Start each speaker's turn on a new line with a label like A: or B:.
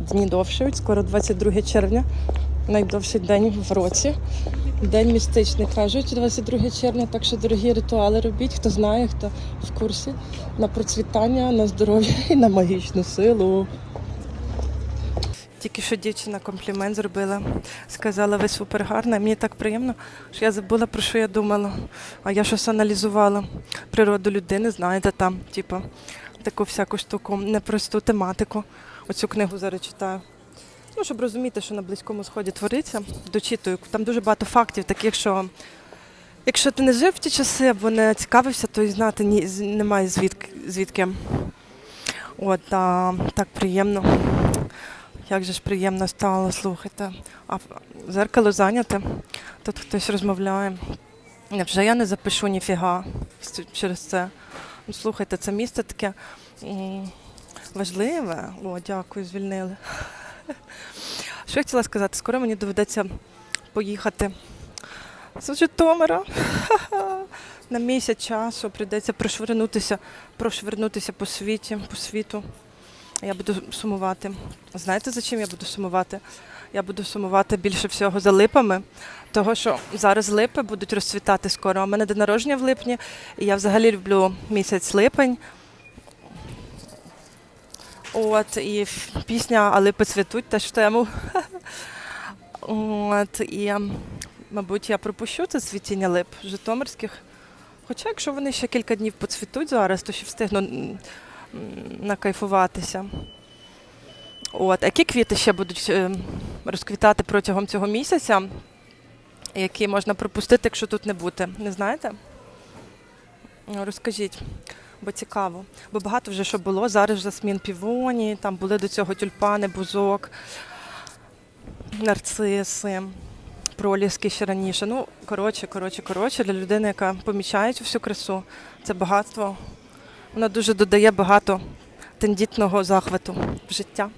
A: дні довшають. Скоро 22 червня, найдовший день в році. День містичний кажуть, 22 червня. Так що дорогі ритуали робіть, хто знає, хто в курсі на процвітання, на здоров'я і на магічну силу. Тільки що дівчина комплімент зробила. Сказала, ви супер гарна. Мені так приємно, що я забула, про що я думала. А я щось аналізувала природу людини, знаєте, там, типу, таку всяку штуку, непросту тематику. Оцю книгу зараз читаю. Ну, щоб розуміти, що на Близькому Сході твориться, дочитую. Там дуже багато фактів, таких, що якщо ти не жив в ті часи або не цікавився, то і знати ні, немає звідки. звідки. От, а, так приємно. Як же ж приємно стало, слухайте. А зеркало зайняте, тут хтось розмовляє. Невже я не запишу ніфіга через це? Ну, Слухайте, це місце таке важливе. О, дякую, звільнили. Що я хотіла сказати? Скоро мені доведеться поїхати з Житомира. На місяць часу прийдеться прошвернутися, прошвернутися по світі, по світу. Я буду сумувати. Знаєте, за чим я буду сумувати? Я буду сумувати більше всього за липами, того що зараз липи будуть розцвітати скоро. У мене день народження в липні, і я взагалі люблю місяць липень. От, і пісня А липи цвітуть теж в тему. От, і, мабуть, я пропущу це цвітіння лип житомирських. Хоча, якщо вони ще кілька днів поцвітуть зараз, то ще встигну накайфуватися. От, які квіти ще будуть е, розквітати протягом цього місяця, які можна пропустити, якщо тут не бути? Не знаєте? Розкажіть, бо цікаво. Бо багато вже що було. Зараз жасмін півоні, там були до цього тюльпани, бузок, нарциси, проліски ще раніше. Ну, коротше, коротше, коротше, для людини, яка помічає цю всю красу, це багатство. Воно дуже додає багато тендітного захвату в життя.